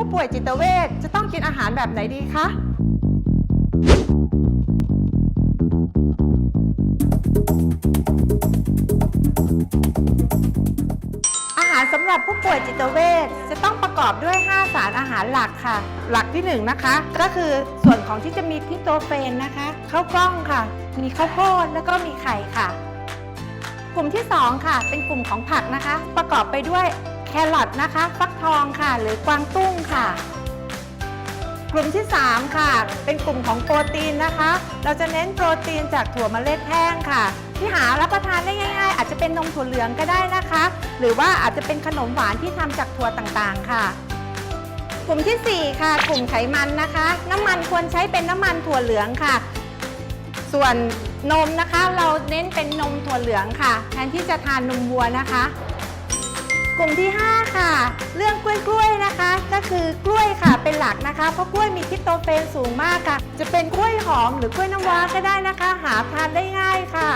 ผู้ป่วยจิตเวชจะต้องกินอาหารแบบไหนดีคะ อาหารสำหรับผู้ป่วยจิตเวชจะต้องประกอบด้วย 5 สารอาหารหลักค่ะ หลักที่ 1 นะคะ ก็คือส่วนของที่จะมีพิโตเฟนนะคะข้าวกล้องค่ะ มีข้าวโพดแล้วก็มีไข่ค่ะ กลุ่มที่ 2 ค่ะ เป็นกลุ่มของผักนะคะ ประกอบไปด้วย แครอทนะคะ ฟักทองค่ะ หรือกวางตุ้งค่ะ กลุ่มที่ 3 ค่ะ เป็นกลุ่มของโปรตีนนะคะ เราจะเน้นโปรตีนจากถั่วเมล็ดแห้งค่ะ ที่หารับประทานได้ง่าย ๆ อาจจะเป็นนมถั่วเหลืองก็ได้นะคะ หรือว่าอาจจะเป็นขนมหวานที่ทำจากถั่วต่างๆ ค่ะกลุ่มทีสี่ 4 ค่ะ กลุ่มไขมันนะคะ น้ำมันควรใช้เป็นน้ำมันถั่วเหลืองค่ะ ส่วนนมนะคะ เราเน้นเป็นนมถั่วเหลืองค่ะ แทนที่จะทานนมวัวนะคะ กลุ่มที่ 5 ค่ะ เรื่องกล้วยๆนะคะ ก็คือกล้วยค่ะเป็นหลักนะคะ เพราะกล้วยมีทิโตเฟนสูงมากค่ะ จะเป็นกล้วยหอมหรือกล้วยน้ำว้าก็ได้นะคะ หาทานได้ง่ายค่ะ